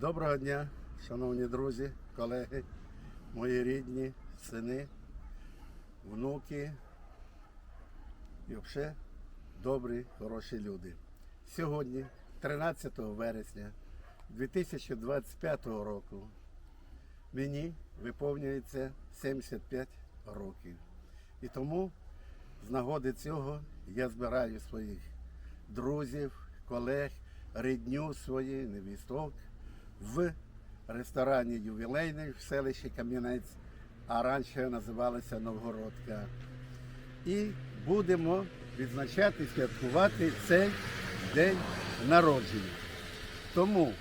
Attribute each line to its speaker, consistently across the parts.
Speaker 1: Доброго дня, шановні друзі, колеги, мої рідні, сини, внуки і взагалі добрі, хороші люди. Сьогодні, 13 вересня 2025 року, мені виповнюється 75 років. І тому з нагоди цього я збираю своїх друзів, колег, рідню свої, невісток в ресторані ювілейний в селищі Кам'янець, а раніше називалася Новгородка. І будемо відзначати, святкувати цей день народження. Тому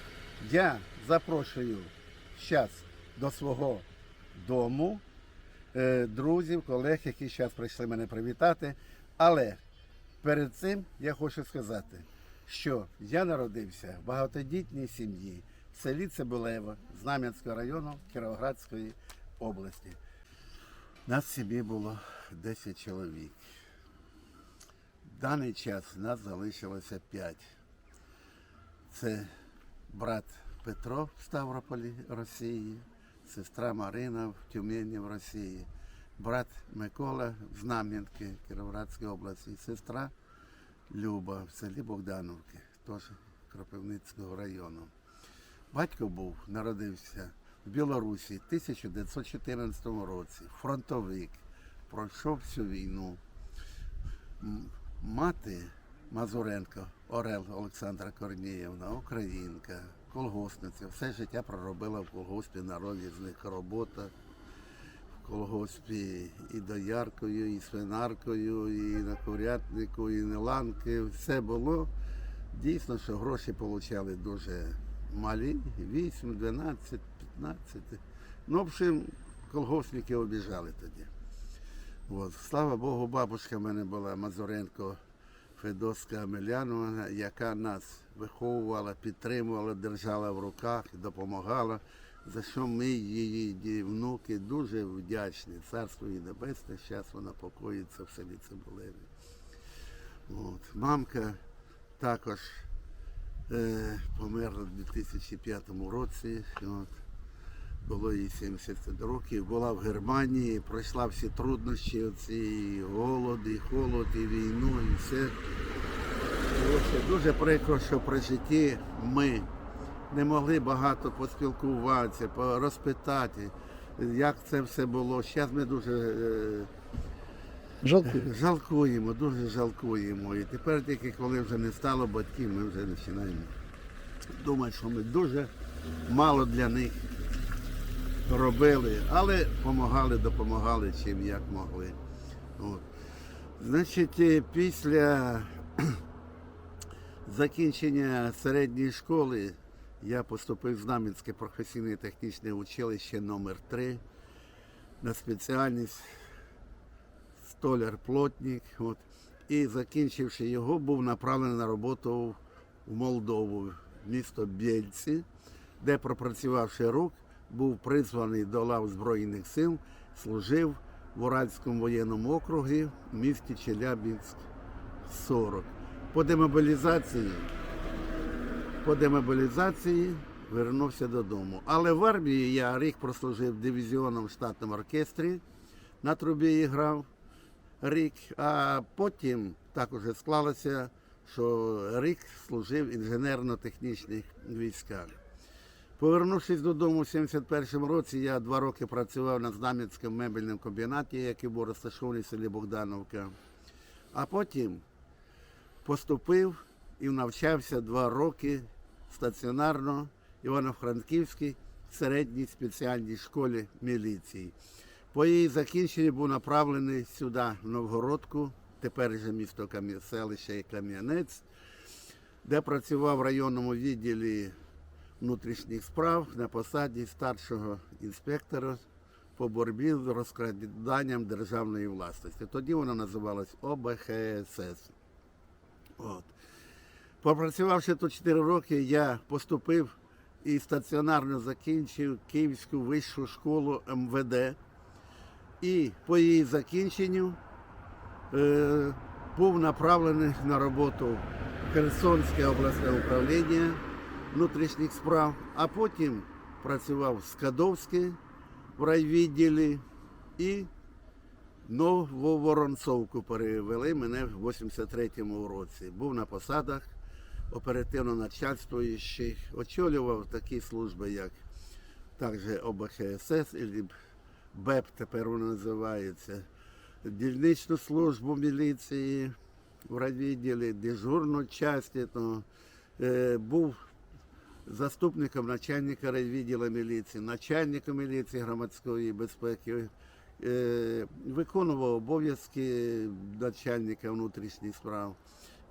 Speaker 1: я запрошую зараз до свого дому е, друзів, колег, які зараз прийшли мене привітати. Але перед цим я хочу сказати, що я народився в багатодітній сім'ї селі Цибулево Знам'янського району Кіровоградської області. Нас в сім'ї було 10 чоловік. В даний час нас залишилося 5. Це брат Петро в Ставрополі, Росії, сестра Марина в Тюмені в Росії, брат Микола в Знам'янки Кіровоградської області, сестра Люба в селі Богдановки, теж Кропивницького району. Батько був, народився в Білорусі в 1914 році, фронтовик, пройшов всю війну. Мати Мазуренко, Орел Олександра Корнієвна, українка, колгоспниця, все життя проробила в колгоспі на різних роботах. В колгоспі і дояркою, і свинаркою, і на курятнику, і на ланки. Все було. Дійсно, що гроші отримали дуже малі, 8, 12, 15. Ну, в общем, колгоспники обіжали тоді. От. Слава Богу, бабушка в мене була Мазуренко Федоска Амеляновна, яка нас виховувала, підтримувала, держала в руках, допомагала, за що ми, її внуки, дуже вдячні. Царство їй небесне, зараз вона покоїться в селі Цибулеві. От. Мамка також е, померла в 2005 році. От. Було їй 70 років, була в Германії, пройшла всі труднощі, оці і голод, і холод, і війну, і все. Коротше, дуже прикро, що при житті ми не могли багато поспілкуватися, по- розпитати, як це все було. Зараз ми дуже
Speaker 2: Жалкую.
Speaker 1: жалкуємо, дуже жалкуємо. І тепер тільки коли вже не стало батьків, ми вже починаємо думати, що ми дуже мало для них робили, але допомагали, допомагали чим як могли. От. Значить, е, після закінчення середньої школи я поступив в Знам'янське професійне технічне училище номер 3 на спеціальність столяр-плотник. От. І закінчивши його, був направлений на роботу в Молдову, в місто Бєльці, де пропрацювавши рік, був призваний до лав Збройних сил, служив в Уральському воєнному округі в місті Челябінськ 40. По демобілізації, по демобілізації вернувся додому. Але в армії я рік прослужив дивізіоном в штатному оркестрі, на трубі грав рік, а потім так уже склалося, що рік служив в інженерно-технічних військах. Повернувшись додому в 71-му році, я два роки працював на Знам'янському мебельному комбінаті, який був розташований в селі Богдановка. А потім поступив і навчався два роки стаціонарно Івано-Франківській середній спеціальній школі міліції. По її закінченні був направлений сюди, в Новгородку, тепер вже місто селище Кам'янець, де працював в районному відділі внутрішніх справ на посаді старшого інспектора по боротьбі з розкраданням державної власності. Тоді вона називалась ОБХСС. От. Попрацювавши тут 4 роки, я поступив і стаціонарно закінчив Київську вищу школу МВД. І по її закінченню е, був направлений на роботу Херсонське обласне управління внутрішніх справ, а потім працював в Скадовській в райвідділі і Нововоронцовку перевели мене в 83-му році. Був на посадах оперативно начальствуючих, очолював такі служби, як також ОБХСС, БЕП тепер воно називається, дільничну службу міліції в райвідділі, дежурну часті. То, е, був заступником начальника райвідділу міліції, начальником міліції громадської безпеки, е, виконував обов'язки начальника внутрішніх справ.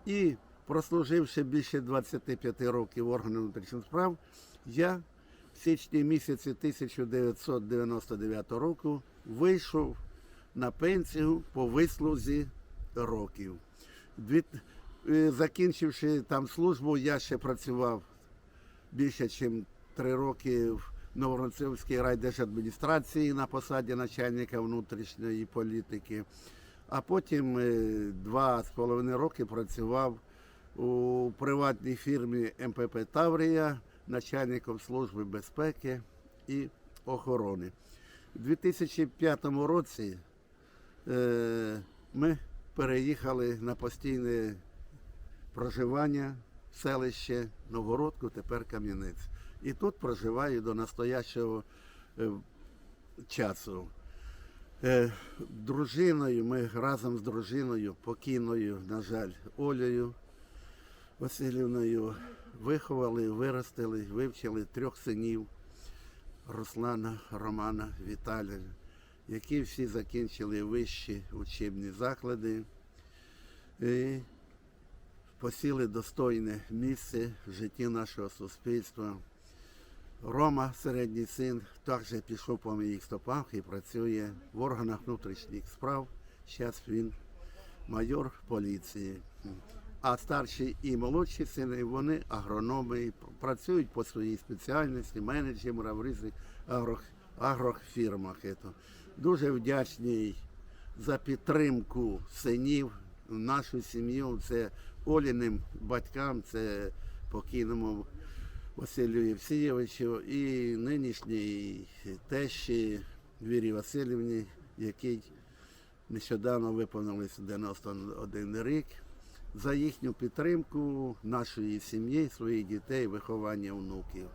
Speaker 1: І прослуживши більше 25 років в органах внутрішніх справ, я в січні місяці 1999 року вийшов на пенсію по вислузі років. Е, Закінчивши там службу, я ще працював більше, ніж три роки в Новоронцевській райдержадміністрації на посаді начальника внутрішньої політики. А потім е, два з половиною роки працював у приватній фірмі МПП Таврія начальником служби безпеки і охорони. У 2005 році е, ми переїхали на постійне проживання в селище Новгородку, тепер Кам'янець. І тут проживаю до настоящого е, часу. Е, дружиною, ми разом з дружиною, покійною, на жаль, Олею Васильівною, виховали, виростили, вивчили трьох синів Руслана, Романа, Віталія, які всі закінчили вищі учебні заклади і посіли достойне місце в житті нашого суспільства. Рома, середній син, також пішов по моїх стопах і працює в органах внутрішніх справ. Зараз він майор поліції. А старші і молодші сини, вони агрономи, працюють по своїй спеціальності, менеджери в агро, агрофірмах. Дуже вдячний за підтримку синів нашу сім'ю. Це Оліним батькам, це покійному Василю Євсійовичу і нинішній тещі Вірі Васильівні, який нещодавно виповнилися 91 рік. За їхню підтримку нашої сім'ї, своїх дітей, виховання внуків.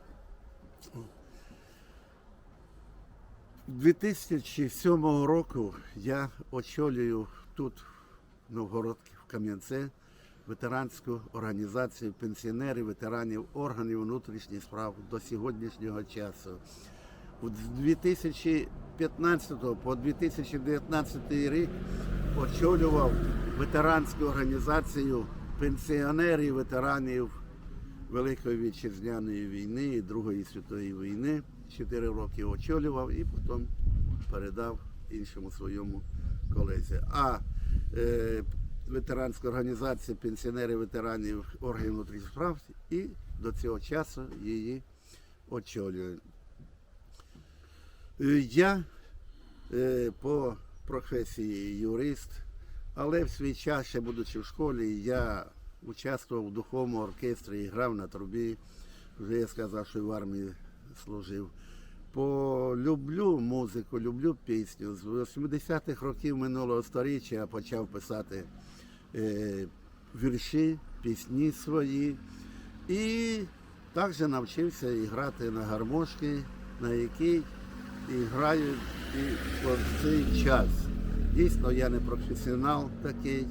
Speaker 1: З 2007 року я очолюю тут, в Новгородці, в Кам'янце, ветеранську організацію пенсіонерів, ветеранів органів внутрішніх справ до сьогоднішнього часу. З 2015 по 2019 рік очолював ветеранську організацію пенсіонерів, ветеранів Великої вітчизняної війни і Другої світової війни. Чотири роки очолював і потім передав іншому своєму колезі. А е, ветеранська організація пенсіонерів ветеранів органів внутрішніх справ і до цього часу її очолює. Е, Я е, по професії юрист, але в свій час, ще будучи в школі, я участвував в духовному оркестрі і грав на трубі. Вже я сказав, що в армії служив. Полюблю музику, люблю пісню. З 80-х років минулого століття я почав писати е, вірші, пісні свої. І також навчився і грати на гармошки, на якій і граю і по цей час. Дійсно, я не професіонал такий,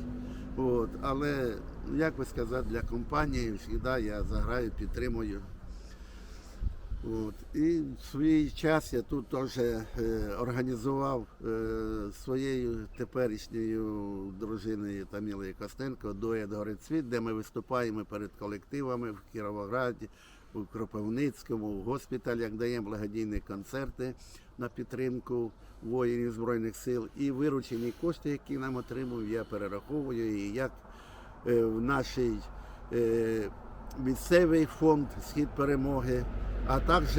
Speaker 1: от, але, як би сказати, для компанії завжди я заграю, підтримую. От. І в свій час я тут теж е, організував е, своєю теперішньою дружиною Тамілою Костенко дует Горецвіт, де ми виступаємо перед колективами в Кіровограді, у Кропивницькому, в госпіталях даємо благодійні концерти на підтримку воїнів Збройних сил. І виручені кошти, які нам отримують, я перераховую і як е, в нашій е, місцевий фонд Схід перемоги, а також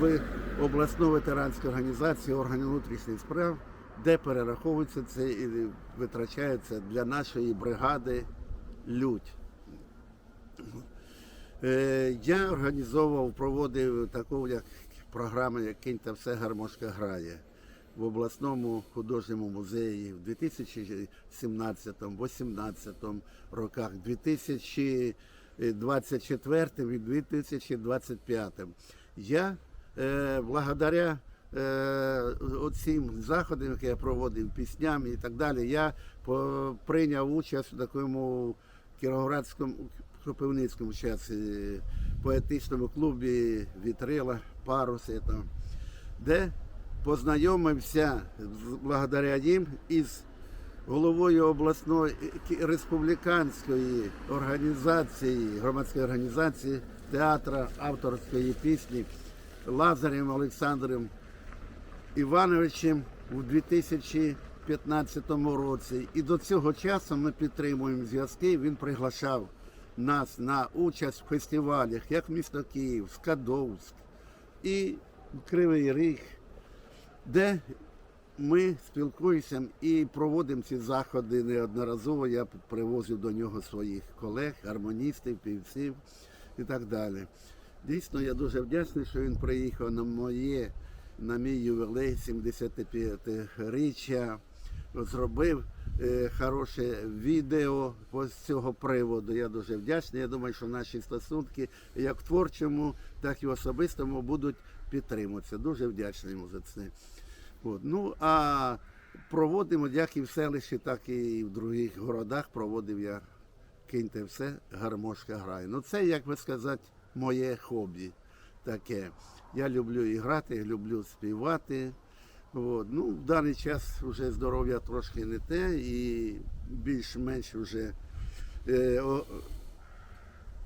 Speaker 1: в обласну ветеранську організацію органів внутрішніх справ, де перераховується це і витрачається для нашої бригади лють. Е, Я організовував, проводив таку як програму, як «Кинь та все гармошка грає в обласному художньому музеї в 2017-2018 роках, 2024 і 2025. Я е, благодаря е, оцим заходам, які я проводив, пісням і так далі, я по, прийняв участь у такому Кіровоградському Кропивницькому часі поетичному клубі Вітрила, Парус, це там, де познайомився благодаря їм із головою обласної республіканської організації, громадської організації театра авторської пісні Лазарем Олександром Івановичем у 2015 році. І до цього часу ми підтримуємо зв'язки. Він приглашав нас на участь в фестивалях, як місто Київ, Скадовськ і Кривий Ріг, де ми спілкуємося і проводимо ці заходи неодноразово. Я привозив до нього своїх колег, гармоністів, півців і так далі. Дійсно, я дуже вдячний, що він приїхав на моє, на мій ювілей 75-річчя. Зробив хороше відео з цього приводу. Я дуже вдячний. Я думаю, що наші стосунки як в творчому, так і в особистому будуть підтримуватися. Дуже вдячний йому за це. От. Ну а проводимо як і в селищі, так і в других городах. Проводив я киньте все, гармошка грає. Ну це, як би сказати, моє хобі таке. Я люблю і грати, люблю співати. От. Ну, в даний час вже здоров'я трошки не те і більш-менш вже е, о-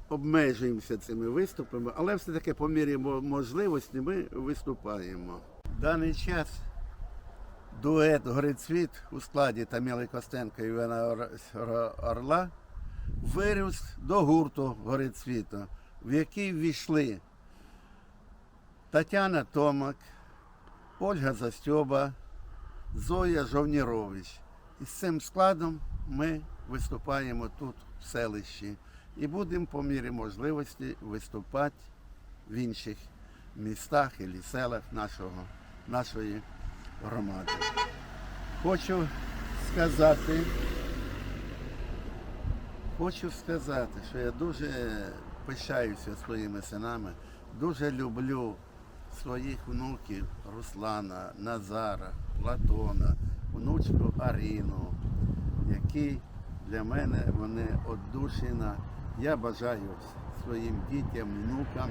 Speaker 1: обмежуємося цими виступами, але все-таки по мірі можливості ми виступаємо. В даний час дует Горицвіт у складі Таміли Костенка і Івана Ор- Ор- Орла виріс до гурту Горицвіту, в який ввійшли Тетяна Томак, Ольга Застьоба, Зоя Жовнірович. І з цим складом ми виступаємо тут, в селищі, і будемо по мірі можливості виступати в інших містах і селах нашого, нашої громади. Хочу сказати, хочу сказати, що я дуже пишаюся своїми синами, дуже люблю своїх внуків Руслана, Назара, Платона, внучку Аріну, які для мене вони одушина. Я бажаю своїм дітям, внукам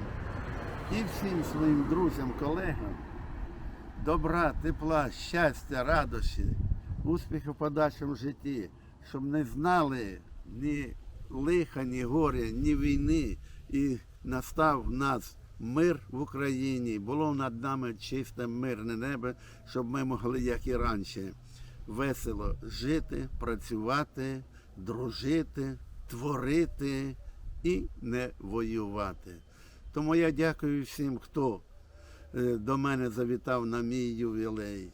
Speaker 1: і всім своїм друзям, колегам добра, тепла, щастя, радощі, успіху в подальшому житті, щоб не знали ні лиха, ні горя, ні війни, і настав нас мир в Україні, було над нами чисте мирне небо, щоб ми могли, як і раніше, весело жити, працювати, дружити, творити і не воювати. Тому я дякую всім, хто е, до мене завітав на мій ювілей.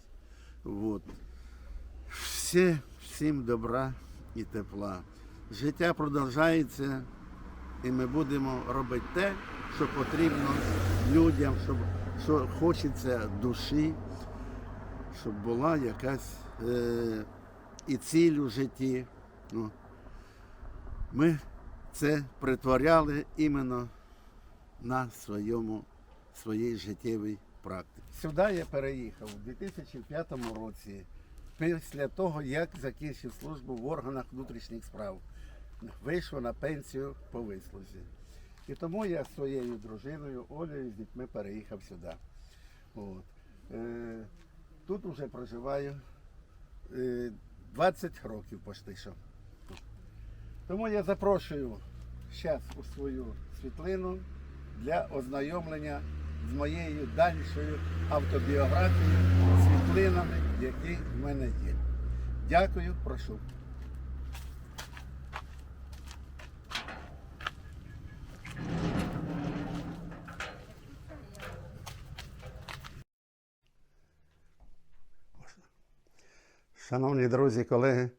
Speaker 1: От. Все, всім добра і тепла. Життя продовжується, і ми будемо робити те, що потрібно людям, щоб, що хочеться душі, щоб була якась е, і ціль у житті. Ну, ми це притворяли іменно на своєму, своїй життєвій практиці. Сюди я переїхав у 2005 році, після того, як закінчив службу в органах внутрішніх справ. Вийшов на пенсію по вислузі. І тому я з своєю дружиною Олею з дітьми переїхав сюди. От. Е, тут вже проживаю е, 20 років почти що. Тому я запрошую зараз у свою світлину для ознайомлення з моєю дальшою автобіографією, світлинами, які в мене є. Дякую, прошу. Шановні друзі, колеги,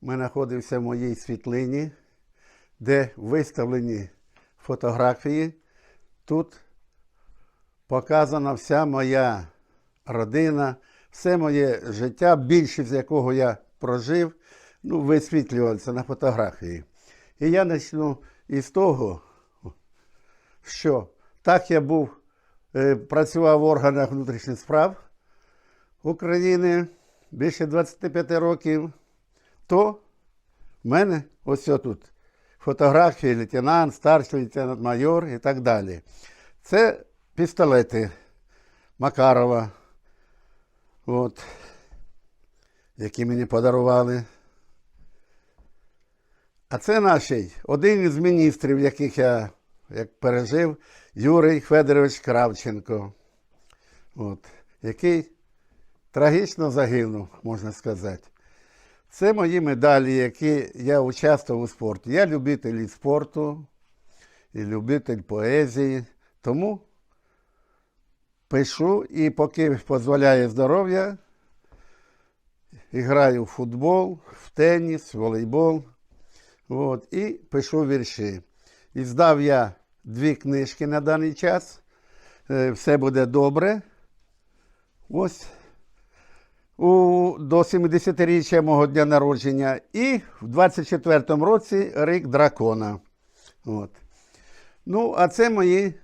Speaker 1: ми знаходимося в моїй світлині, де виставлені фотографії. Тут показана вся моя родина, все моє життя, більшість з якого я прожив, ну, висвітлювалося на фотографії. І я почну із того, що так я був, е, працював в органах внутрішніх справ України більше 25 років, то в мене ось тут фотографії лейтенант, старший лейтенант, майор і так далі. Це пістолети Макарова, от, які мені подарували. А це наш один із міністрів, яких я як пережив, Юрій Федорович Кравченко, от, який трагічно загинув, можна сказати. Це мої медалі, які я участвував у спорті. Я любитель і спорту, і любитель поезії. Тому пишу і поки дозволяє здоров'я, граю в футбол, в теніс, в волейбол. От, і пишу вірші. І здав я дві книжки на даний час. Е, Все буде добре. Ось у, до 70-річчя мого дня народження. І в 24-му році рік дракона. От. Ну, а це мої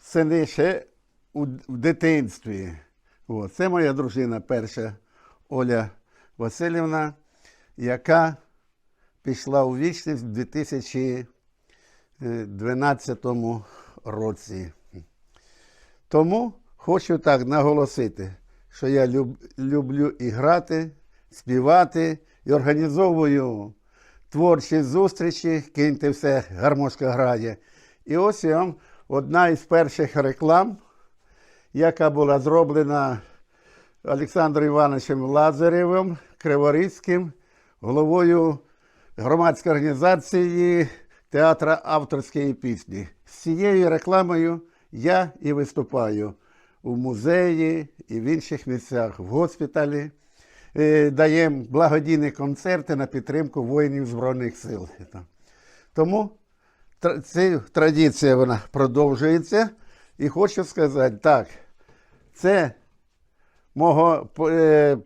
Speaker 1: сини ще у, в дитинстві. От. Це моя дружина перша Оля Васильівна, яка пішла у вічність в 2012 році. Тому хочу так наголосити, що я люб, люблю і грати, співати і організовую творчі зустрічі, киньте все, гармошка грає. І ось я вам одна із перших реклам, яка була зроблена Олександром Івановичем Лазарєвим, Криворізьким, головою громадської організації театра авторської пісні. З цією рекламою я і виступаю у музеї і в інших місцях, в госпіталі. Е, Даємо благодійні концерти на підтримку воїнів Збройних сил. Тому ця традиція вона продовжується. І хочу сказати, так, це мого е,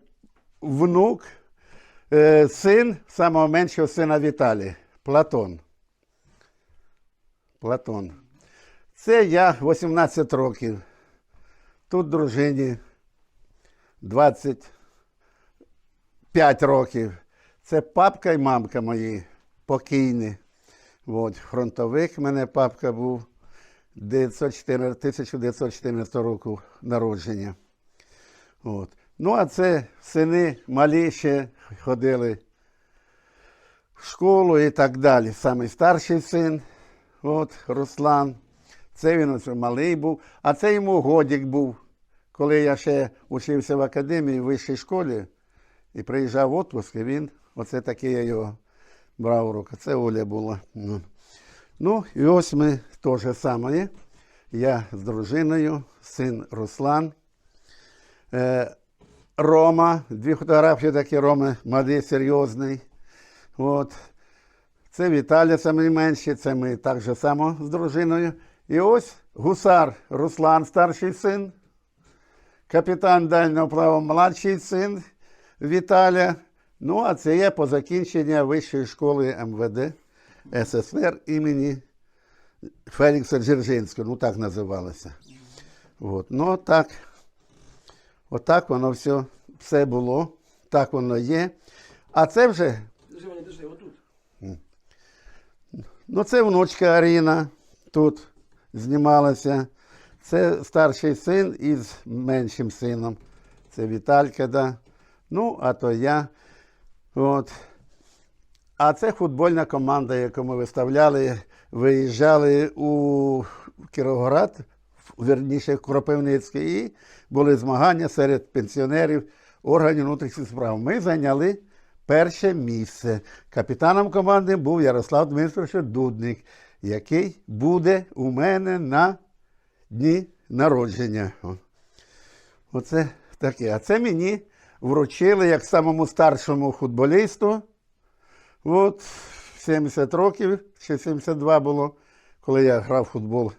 Speaker 1: внук, е, син самого меншого сина Віталія, Платон. Платон. Це я 18 років. Тут дружині 25 років. Це папка і мамка мої покійні. От, фронтовик мене папка був 914 1914 року народження. От. Ну, а це сини малі ще ходили в школу і так далі. Самий старший син, от, Руслан. Це він малий був, а це йому годік був. Коли я ще учився в академії в вищій школі і приїжджав в отпуск, і він, оце такий я його брав у руку. Це Оля була. Ну. ну, і ось ми те ж саме. Я з дружиною, син Руслан. Е, Рома, дві фотографії такі Роми, молодий, серйозний. От. Це Віталя, це найменший, це ми так же само з дружиною. І ось гусар Руслан, старший син, капітан дальнього плаву, младший син Віталя. Ну, а це є по закінченню Вищої школи МВД СССР імені Фелікса Дзержинського, ну так називалося. От. Ну, так. Отак воно все, все було, так воно є. А це вже
Speaker 2: Держи, держи, отут.
Speaker 1: Ну, це внучка Аріна тут знімалася. Це старший син із меншим сином. Це Віталька, да. Ну, а то я. От. А це футбольна команда, яку ми виставляли, виїжджали у Кіровоград, верніше в Кропивницький, і були змагання серед пенсіонерів органів внутрішніх справ. Ми зайняли перше місце. Капітаном команди був Ярослав Дмитрович Дудник, який буде у мене на дні народження. Оце таке. А це мені вручили як самому старшому футболісту. От, 70 років, ще 72 було, коли я грав в футбол.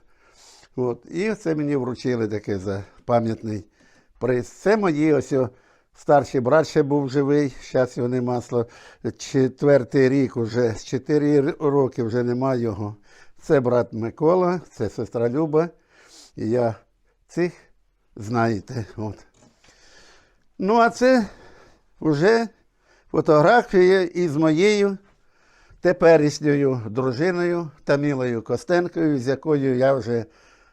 Speaker 1: От. І це мені вручили таке за пам'ятний приз. Це мої ось старший брат ще був живий, зараз його нема. Четвертий рік уже, з чотири роки вже нема його. Це брат Микола, це сестра Люба. І я цих знаєте. От. Ну, а це вже фотографія із моєю теперішньою дружиною Тамілою Костенкою, з якою я вже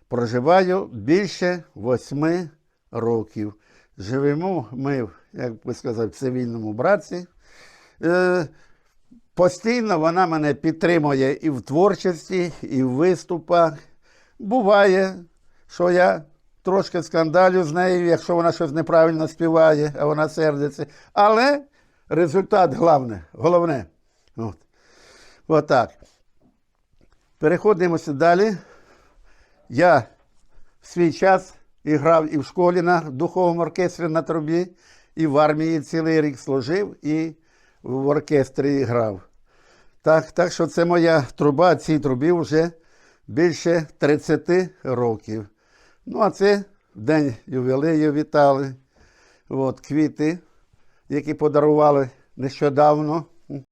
Speaker 1: проживаю більше восьми років. Живемо ми, як би сказати, в цивільному братці. Постійно вона мене підтримує і в творчості, і в виступах. Буває, що я трошки скандалю з нею, якщо вона щось неправильно співає, а вона сердиться. Але результат головне. головне. От. Отак. Переходимося далі. Я в свій час і грав і в школі на духовому оркестрі на трубі, і в армії цілий рік служив, і в оркестрі грав. Так, так що це моя труба, цій трубі вже більше 30 років. Ну, а це день ювілею вітали. От, квіти, які подарували нещодавно.